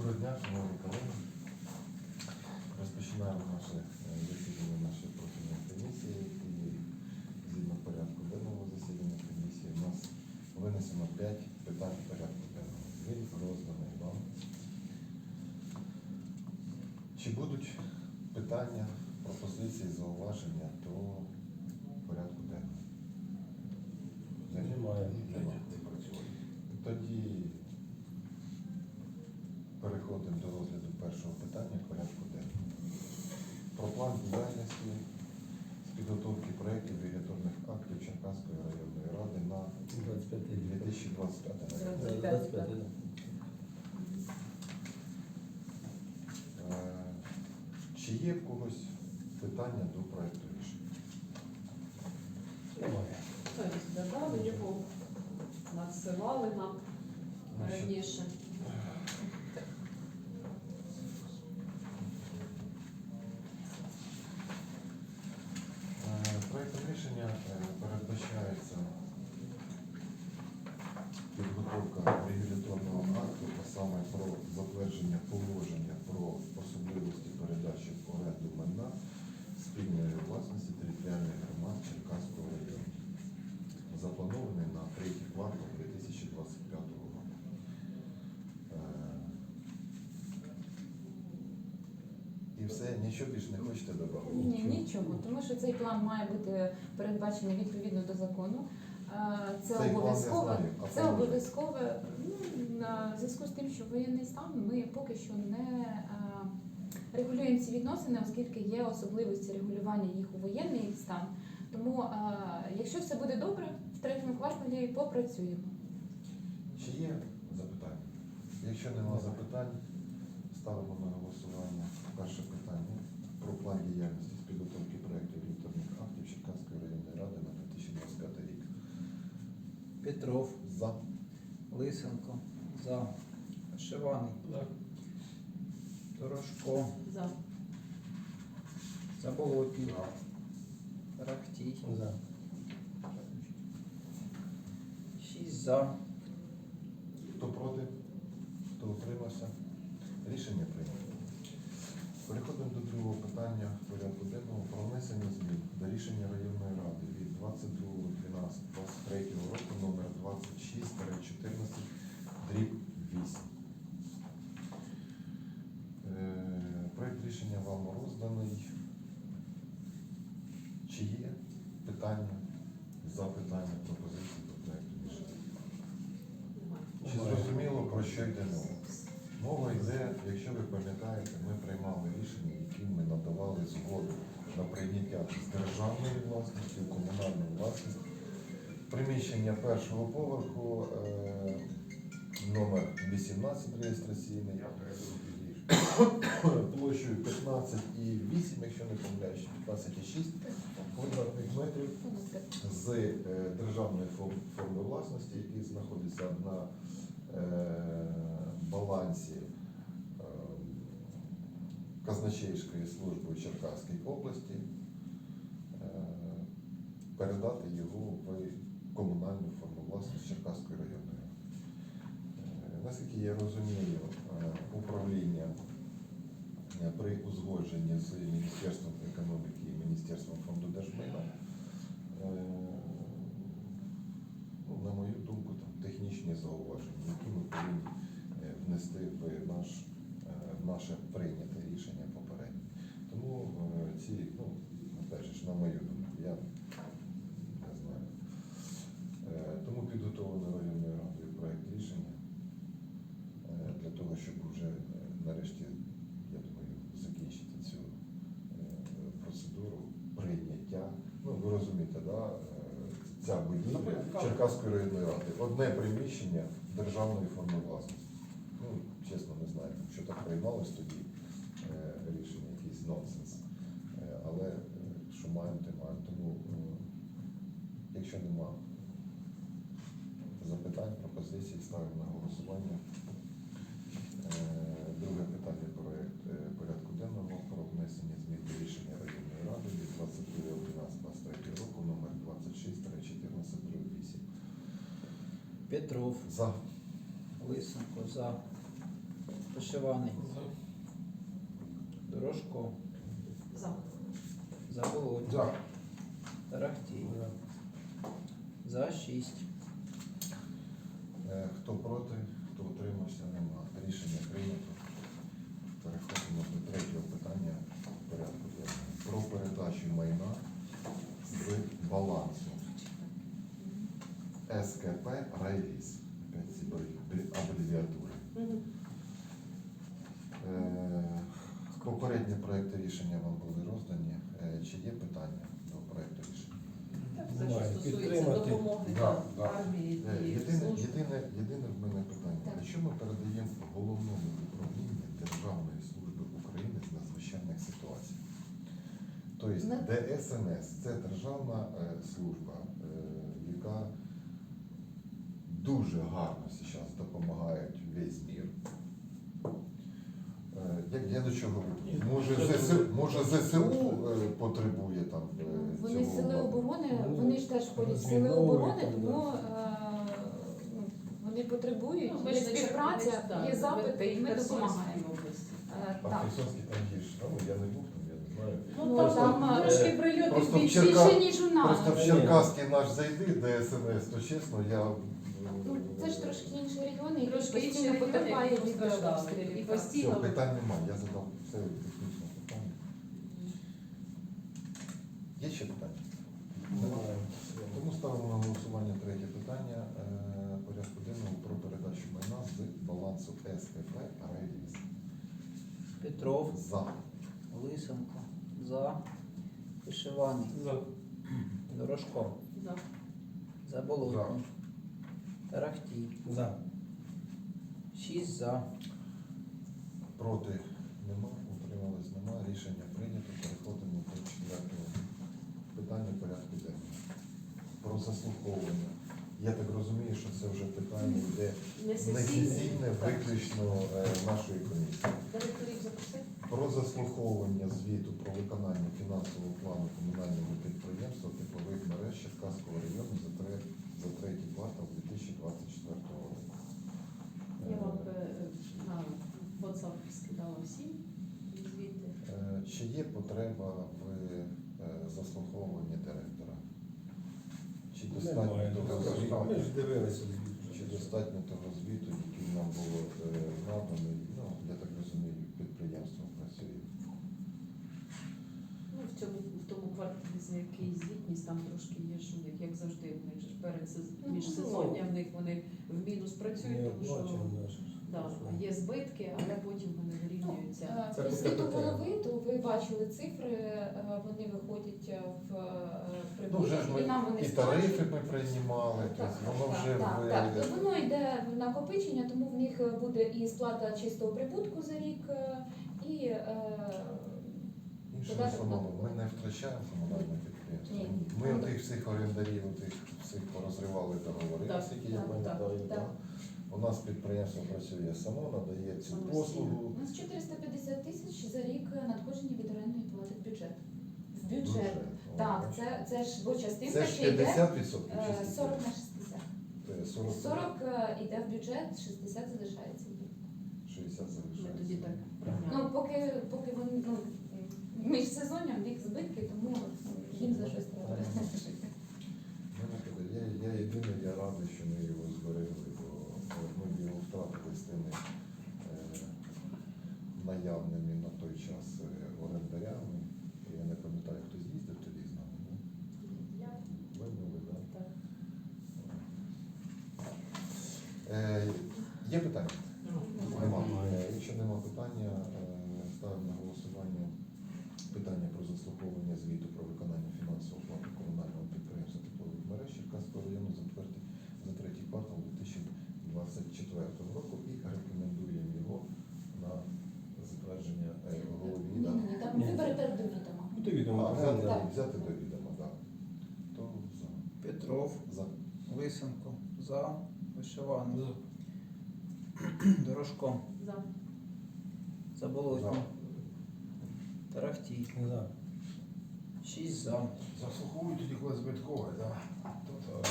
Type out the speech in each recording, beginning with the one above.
Доброго дня, шановні колеги. Розпочинаємо наше е, засідання нашої профільної комісії. І згідно порядку денного засідання комісії у нас винесено 5 питань порядку денного. Він розданий вам. Чи будуть питання, пропозиції, зауваження до порядку денного? Немає. Немає. Тоді переходимо до розгляду першого питання порядку денного. Про план діяльності з підготовки проєктів регуляторних актів Черкаської районної ради на 2025 рік. 25 Е, Чи є в когось питання до проєкту рішення? Немає. Задали його, надсилали нам раніше. Е, Проектом е, передбачається підготовка регуляторного акту, а саме про затвердження положення про особливості передачі в оренду майна спільної власності територіальних громад Черкаського району, запланований на третій квартал 2025 року. Е, І все, нічого більше не хочете додати? Ні, нічого, тому що цей план має бути передбачений відповідно до закону. Це Цей обов'язково. Це обов'язкове. Ну, на зв'язку з тим, що воєнний стан, ми поки що не регулюємо ці відносини, оскільки є особливості регулювання їх у воєнний стан. Тому, якщо все буде добре, в третьому кварталі попрацюємо. Чи є запитання? Якщо нема запитань, ставимо на голосування перше питання про план діяльності з підготовки проєкту електронних актів Черкаської районної ради на 2025 рік. Петров, За. Лисенко, за. Шиваний, За. Дорошко, За. Заболотний, Рахтій. За. Шість за. Хто проти? Хто утримався? Рішення прийнято. Переходимо до другого питання порядку денного про внесення змін до рішення районної ради від 22.12.23 року номер 26-14 дріб 8. Е, Проект рішення вам розданий. Чи є питання, запитання, пропозиції до проекту рішення? Чи зрозуміло, про що йде мова? Мова йде, якщо ви пам'ятаєте, ми приймали рішення, яким ми надавали згоду на прийняття з державної власності в комунальну власність. Приміщення першого поверху е, номер 18 реєстраційний. Площею 15,8, якщо не помиляюсь, 15,6 квадратних метрів з е, державної форми власності, які знаходяться на е, балансі е, казначейської служби в Черкаській області, е, передати його в комунальну форму власності Черкаської районної. Е, Наскільки я розумію, е, управління при узгодженні з Міністерством економіки і Міністерством фонду держмайна, е, ну, на мою думку, там технічні зауваження, які ми повинні е, внести в наш, е, в наше прийняте рішення попереднє. Тому е, ці, ну, ж, на мою думку, я не знаю. Е, Тому підготовлено районною радою проект рішення для того, щоб вже нарешті, я думаю, закінчити цю процедуру прийняття. Ну, ви розумієте, да? ця будівля Черкаської районної ради. Одне приміщення державної форми власності. Ну, чесно, не знаю, що так приймалось тоді е, рішення, якийсь нонсенс. Е, Але е, що маємо, те маємо. Тому, якщо нема запитань, пропозицій, ставимо на голосування. Друге питання проект е, порядку денного про внесення змін до рішення районної ради від 22.11.23 року номер 26 14 8. Петров, За. Лисенко, за. Вишиваний. Дорожко. За. Заболотний. За. Тарахтій. За 6. Е, Хто проти, хто утримався, нема. Рішення прийнято. Переходимо до третього питання порядку денного. Про передачу майна з балансу СКП Райліс. Опять ці абреві- абревіатури. Е, Попередні проекти рішення вам були роздані. Е, Чи є питання до проекту рішення? Так, Все, що стосується Підтримати. допомоги Да, да, армії Е, і Єдине, єдине, єдине в мене питання. Так. Якщо ми передаємо головному управлінню Державної служби України з надзвичайних ситуацій, тобто ДСНС це державна служба, яка дуже гарно зараз допомагає весь мір. Я, я до чого веду? Може, ЗСУ, може ЗСУ е, потребує там е, Вони цього сили обладнання? оборони, Ну, вони ж теж входять в сили оборони, тому е, ну, вони потребують, Ну, ми є співпраця, є запити, і ми допомагаємо. Е, А Так. Херсонській там ж, ну, я не був Ну, Ну, там, е, трошки просто в більше. Черка- ніж у нас. Просто в Черкаський наш зайди, ДСНС, то чесно, я... Ну, це ж трошки інші регіони, які Трошки інші постійно регіони, потерпають які від постраждали. обстрілів. І так. постійно- Все, питань немає, я задав все технічне питання. Є ще питання? Немає. Тому ставимо на голосування третє питання е, порядку денного про передачу майна з балансу СКП «Райліс». Петров. За. Лисенко. За. Вишиваний. За. Дорожко. Да. Заболотний. Тарахтій. За. 6 за. Проти нема, утримались нема. Рішення прийнято. Переходимо до четвертого питання порядку денного. Про заслуховування. Я так розумію, що це вже питання йде Не не сесійне. виключно е, нашої комісії. Про заслуховування звіту про виконання фінансового плану комунального підприємства теплових мереж Черкаського району за, тре, за третій квартал 2024 року. Я вам е, на WhatsApp скидала всі звіти. Е, Чи є потреба в е, заслуховуванні директора? Чи достатньо Немає. Того Ми ж дивилися звіт. чи достатньо того звіту, який нам було е, наданий, ну, я так розумію, підприємством працює? Ну, в цьому в тому кварталі, за який звітність, там трошки є них, як завжди, в них же ж перед сез- Ну, міжсезоння в них вони в мінус працюють, тому що да, є збитки, але потім вони вирівнюються. Е, Це При по голови, то ви бачили цифри, е, вони виходять е, в Ну, прибуток, і нам вони і тарифи ми приймали, Так, тобто воно так, вже так, в так. То воно йде в накопичення, тому в них буде і сплата чистого прибутку за рік, і е, на- ми не втрачаємо комунальне підприємство. Ми тих всіх орендарів, тих всіх порозривали договори, Так, наскільки я пам'ятаю. У нас підприємство працює само, надає цю Самостійно. послугу. у нас 450 тисяч за рік надходження від орендної плати в бюджет. В бюджет. Так, це, це ж бо частинка Це ж ще йде 50 е, 40 на 60. Це 40, 40 е, йде в бюджет, 60 залишається. 60 Ми залишається. так Ну, поки, поки вони ну, між сезонням в них збитки, тому ну, їм за щось треба. Мене Я, я єдиний, я радий, що ми його зберегли, ми б його втратили з тими е, наявними на той час е, орендарями. Я не пам'ятаю, хто з'їздив тоді з нами. да? Я Ви були, так? так. Е, є питання? Шиванов. Дорошко. За. Заболотно. Тарахтій. За. Шість за. Заслуховують тоді коли збиткове, так. Тут е,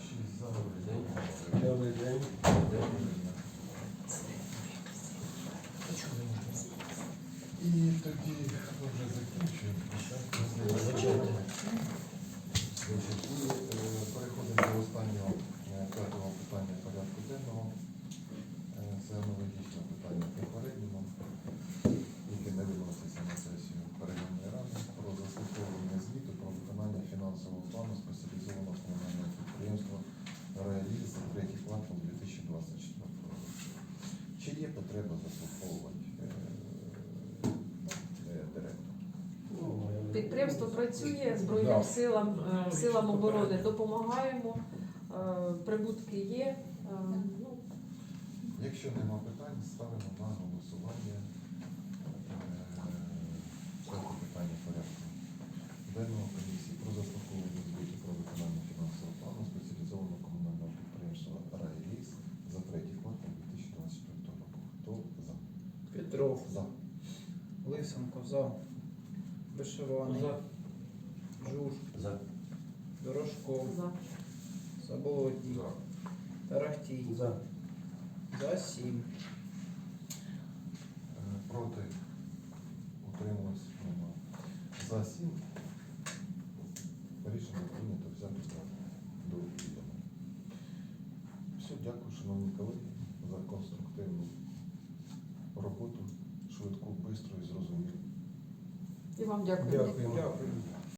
шість за. Добрий день. І тоді вже закінчуємо. Зачем? Працює, Збройним Да. силам, е, силам оборони допомагаємо, е, прибутки є. е, ну, Якщо нема питань, ставимо на голосування це питання порядку. Денного комісії про заслуховування звіту про виконання фінансового плану спеціалізованого комунального підприємства «Райліс» за третій квартал 2024 року. Хто за? Петров, За. Лисенко, за. Вишиваний. За. Жуж. За. Дорошков. За. Заболотній. За. Тарахтій. За. За 7. Э, Проти. Утрималось. За 7. Дякую. Дякую.